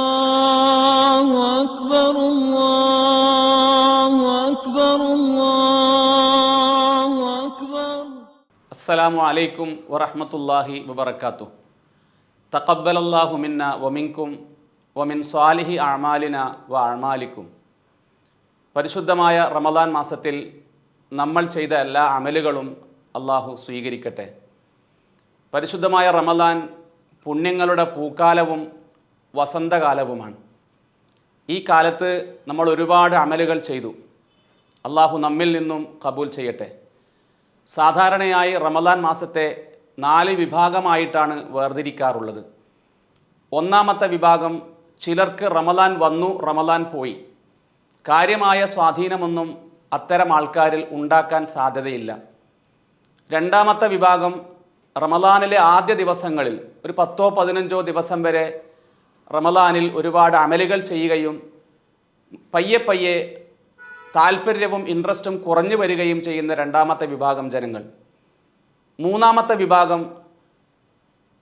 الله أكبر الله أكبر الله أكبر അസ്സലാമു അലൈക്കും വറഹ്മത്തുള്ളാഹി വബറകാതുഹു തഖബ്ബലല്ലാഹു മിന്ന വമിൻകും വമിൻ സ്വാലിഹി അഅമാലിന വ അഅമാലിക്കും പരിശുദ്ധമായ റമദാൻ മാസത്തിൽ നമ്മൾ ചെയ്ത എല്ലാ അമലുകളും അള്ളാഹു സ്വീകരിക്കട്ടെ പരിശുദ്ധമായ റമദാൻ പുണ്യങ്ങളുടെ പൂക്കാലവും വസന്തകാലവുമാണ്. ഈ കാലത്ത് നമ്മൾ ഒരുപാട് അമലുകൾ ചെയ്തു. അള്ളാഹു നമ്മിൽ നിന്നും കബൂൽ ചെയ്യട്ടെ. സാധാരണയായി റമദാൻ മാസത്തെ നാല് വിഭാഗമായിട്ടാണ് വേർതിരിക്കാറുള്ളത്. ഒന്നാമത്തെ വിഭാഗം ചിലർക്ക് റമദാൻ വന്നു റമദാൻ പോയി. കാര്യമായ സ്വാധീനമൊന്നും അത്തരം ആൾക്കാരിൽ ഉണ്ടാക്കാൻ സാധ്യതയില്ല. രണ്ടാമത്തെ വിഭാഗം റമദാനിലെ ആദ്യ ദിവസങ്ങളിൽ ഒരു പത്തോ പതിനഞ്ചോ ദിവസം വരെ റമദാനിൽ ഒരുപാട് അമലുകൾ ചെയ്യുകയും പയ്യെ പയ്യെ താല്പര്യവും ഇൻട്രസ്റ്റും കുറഞ്ഞു വരികയും ചെയ്യുന്ന രണ്ടാമത്തെ വിഭാഗം ജനങ്ങൾ. മൂന്നാമത്തെ വിഭാഗം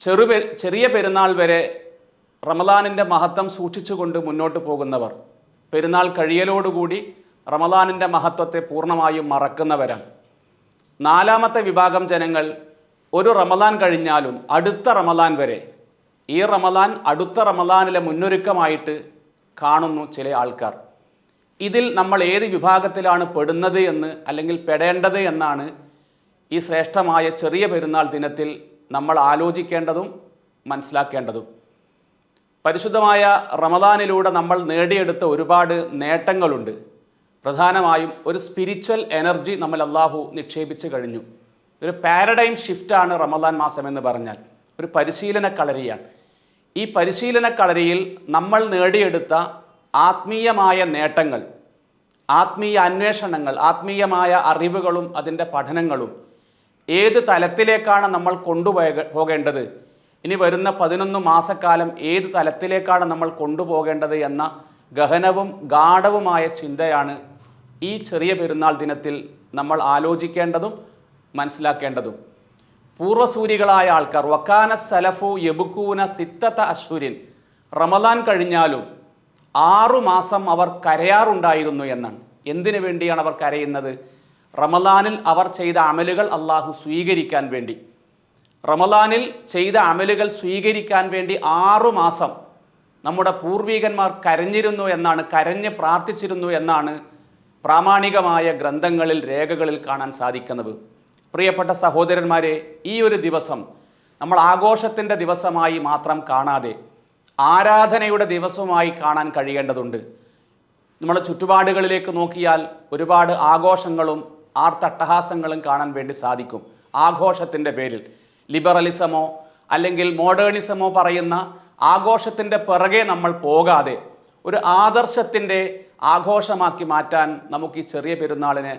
ചെറു ചെറിയ പെരുന്നാൾ വരെ റമദാനിന്റെ മഹത്വം സൂക്ഷിച്ചുകൊണ്ട് മുന്നോട്ട് പോകുന്നവർ. പെരുന്നാൾ കഴിയലോടുകൂടി റമദാനിന്റെ മഹത്വത്തെ പൂർണമായും മറക്കുന്നവരാണ്. നാലാമത്തെ വിഭാഗം ജനങ്ങൾ ഒരു റമദാൻ കഴിഞ്ഞാലും അടുത്ത റമദാൻ വരെ ഈ റമദാൻ അടുത്ത റമദാനിലെ മുന്നൊരുക്കമായിട്ട് കാണുന്നു ചില ആൾക്കാർ. ഇതിൽ നമ്മൾ ഏത് വിഭാഗത്തിലാണ് പെടുന്നത് എന്ന് അല്ലെങ്കിൽ പെടേണ്ടത് എന്നാണ് ഈ ശ്രേഷ്ഠമായ ചെറിയ പെരുന്നാൾ ദിനത്തിൽ നമ്മൾ ആലോചിക്കേണ്ടതും മനസ്സിലാക്കേണ്ടതും. പരിശുദ്ധമായ റമദാനിലൂടെ നമ്മൾ നേടിയെടുത്ത ഒരുപാട് നേട്ടങ്ങളുണ്ട്. പ്രധാനമായും ഒരു സ്പിരിച്വൽ എനർജി നമ്മൾ അള്ളാഹു നിക്ഷേപിച്ച് കഴിഞ്ഞു. ഒരു പാരഡൈം ഷിഫ്റ്റാണ് റമദാൻ മാസം എന്ന് പറഞ്ഞാൽ. ഒരു പരിശീലന കളരിയാണ്. ഈ പരിശീലന കളരിയിൽ നമ്മൾ നേടിയെടുത്ത ആത്മീയമായ നേട്ടങ്ങൾ ആത്മീയ അന്വേഷണങ്ങൾ ആത്മീയമായ അറിവുകളും അതിന്റെ പഠനങ്ങളും ഏത് തലത്തിലേക്കാണ് നമ്മൾ കൊണ്ടുപോയ പോകേണ്ടത്? ഇനി വരുന്ന പതിനൊന്ന് മാസക്കാലം ഏത് തലത്തിലേക്കാണ് നമ്മൾ കൊണ്ടുപോകേണ്ടത് എന്ന ഗഹനവും ഗാഠവുമായ ചിന്തയാണ് ഈ ചെറിയ പെരുന്നാൾ ദിനത്തിൽ നമ്മൾ ആലോചിക്കേണ്ടതും മനസ്സിലാക്കേണ്ടതും. പൂർവസൂരികളായ ആൾക്കാർ. വക്കാന സലഫു യബുക്കൂന സിത്തത്ത അശ്വരിൻ റമദാൻ കഴിഞ്ഞാലും ആറു മാസം അവർ കരയാറുണ്ടായിരുന്നു എന്നാണ്. എന്തിനു വേണ്ടിയാണ് അവർ കരയുന്നത്? റമദാനിൽ അവർ ചെയ്ത അമലുകൾ അള്ളാഹു സ്വീകരിക്കാൻ വേണ്ടി. റമദാനിൽ ചെയ്ത അമലുകൾ സ്വീകരിക്കാൻ വേണ്ടി ആറു മാസം നമ്മുടെ പൂർവികന്മാർ കരഞ്ഞിരുന്നു എന്നാണ് കരഞ്ഞ് പ്രാർത്ഥിച്ചിരുന്നു എന്നാണ് പ്രാമാണികമായ ഗ്രന്ഥങ്ങളിൽ രേഖകളിൽ കാണാൻ സാധിക്കുന്നത്. പ്രിയപ്പെട്ട സഹോദരന്മാരെ ഈ ഒരു ദിവസം നമ്മൾ ആഘോഷത്തിന്റെ ദിവസമായി മാത്രം കാണാതെ ആരാധനയുടെ ദിവസമായി കാണാൻ കഴിയേണ്ടതുണ്ട്. നമ്മുടെ ചുറ്റുപാടുകളിലേക്ക് നോക്കിയാൽ ഒരുപാട് ആഘോഷങ്ങളും ആർത്തട്ടഹാസങ്ങളും കാണാൻ വേണ്ടി സാധിക്കും. ആഘോഷത്തിന്റെ പേരിൽ. ലിബറലിസമോ അല്ലെങ്കിൽ മോഡേണിസമോ പറയുന്ന ആഘോഷത്തിന്റെ പിറകെ നമ്മൾ പോകാതെ ഒരു ആദർശത്തിന്റെ ആഘോഷമാക്കി മാറ്റാൻ നമുക്ക് ഈ ചെറിയ പെരുന്നാളിനെ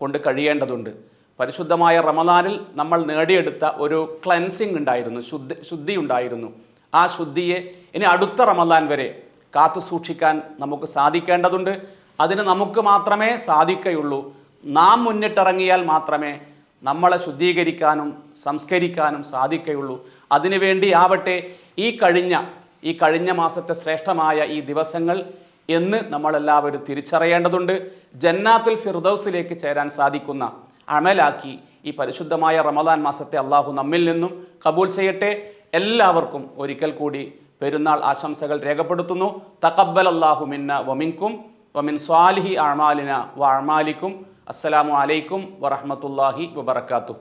കൊണ്ട് കഴിയേണ്ടതുണ്ട്. പരിശുദ്ധമായ റമദാനിൽ നമ്മൾ നേടിയെടുത്ത ഒരു ക്ലൻസിങ് ഉണ്ടായിരുന്നു ശുദ്ധി ശുദ്ധി ഉണ്ടായിരുന്നു. ആ ശുദ്ധിയെ ഇനി അടുത്ത റമദാൻ വരെ കാത്തു സൂക്ഷിക്കാൻ നമുക്ക് സാധിക്കേണ്ടതുണ്ട്. അതിന് നമുക്ക് മാത്രമേ സാധിക്കുകയുള്ളൂ നാം മുന്നിട്ടിറങ്ങിയാൽ മാത്രമേ നമ്മളെ ശുദ്ധീകരിക്കാനും സംസ്കരിക്കാനും സാധിക്കുകയുള്ളൂ അതിനുവേണ്ടി ആവട്ടെ ഈ കഴിഞ്ഞ ഈ കഴിഞ്ഞ മാസത്തെ ശ്രേഷ്ഠമായ ഈ ദിവസങ്ങൾ എന്ന് നമ്മളെല്ലാവരും തിരിച്ചറിയേണ്ടതുണ്ട്. ജന്നാത്തുൽ ഫിർദൌസിലേക്ക് ചേരാൻ സാധിക്കുന്ന അമലാക്കി ഈ പരിശുദ്ധമായ റമദാൻ മാസത്തെ അള്ളാഹു നമ്മിൽ നിന്നും കബൂൽ ചെയ്യട്ടെ. എല്ലാവർക്കും ഒരിക്കൽ കൂടി പെരുന്നാൾ ആശംസകൾ രേഖപ്പെടുത്തുന്നു. തക്കബൽ അള്ളാഹു മിന്ന വമിൻകും വമിൻ സ്വാലിഹി അമാലിന വ അമാലിക്കും. അസ്സലാമു അലൈക്കും വറഹമത്തല്ലാഹി വബർക്കാത്തു